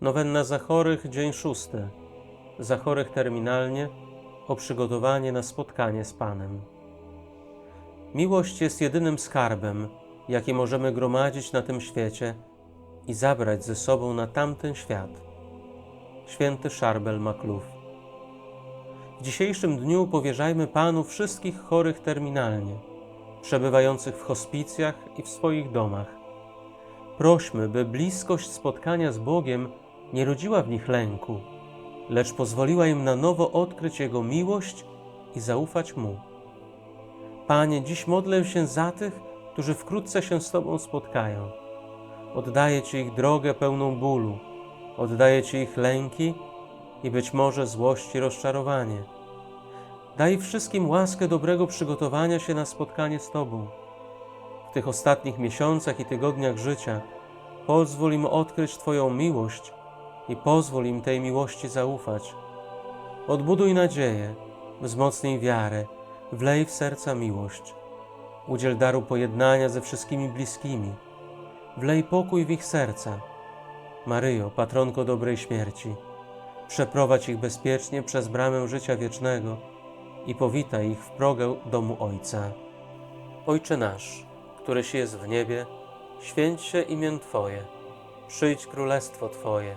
Nowenna za chorych, dzień szósty. Za chorych terminalnie o przygotowanie na spotkanie z Panem. Miłość jest jedynym skarbem, jaki możemy gromadzić na tym świecie i zabrać ze sobą na tamten świat. Święty Szarbel Maklów. W dzisiejszym dniu powierzajmy Panu wszystkich chorych terminalnie, przebywających w hospicjach i w swoich domach. Prośmy, by bliskość spotkania z Bogiem nie rodziła w nich lęku, lecz pozwoliła im na nowo odkryć Jego miłość i zaufać Mu. Panie, dziś modlę się za tych, którzy wkrótce się z Tobą spotkają. Oddaję Ci ich drogę pełną bólu, oddaję Ci ich lęki i być może złość i rozczarowanie. Daj wszystkim łaskę dobrego przygotowania się na spotkanie z Tobą. W tych ostatnich miesiącach i tygodniach życia pozwól im odkryć Twoją miłość i pozwól im tej miłości zaufać. Odbuduj nadzieję, wzmocnij wiarę, wlej w serca miłość. Udziel daru pojednania ze wszystkimi bliskimi. Wlej pokój w ich serca. Maryjo, patronko dobrej śmierci, przeprowadź ich bezpiecznie przez bramę życia wiecznego i powitaj ich w progę domu Ojca. Ojcze nasz, któryś jest w niebie, święć się imię Twoje, przyjdź królestwo Twoje,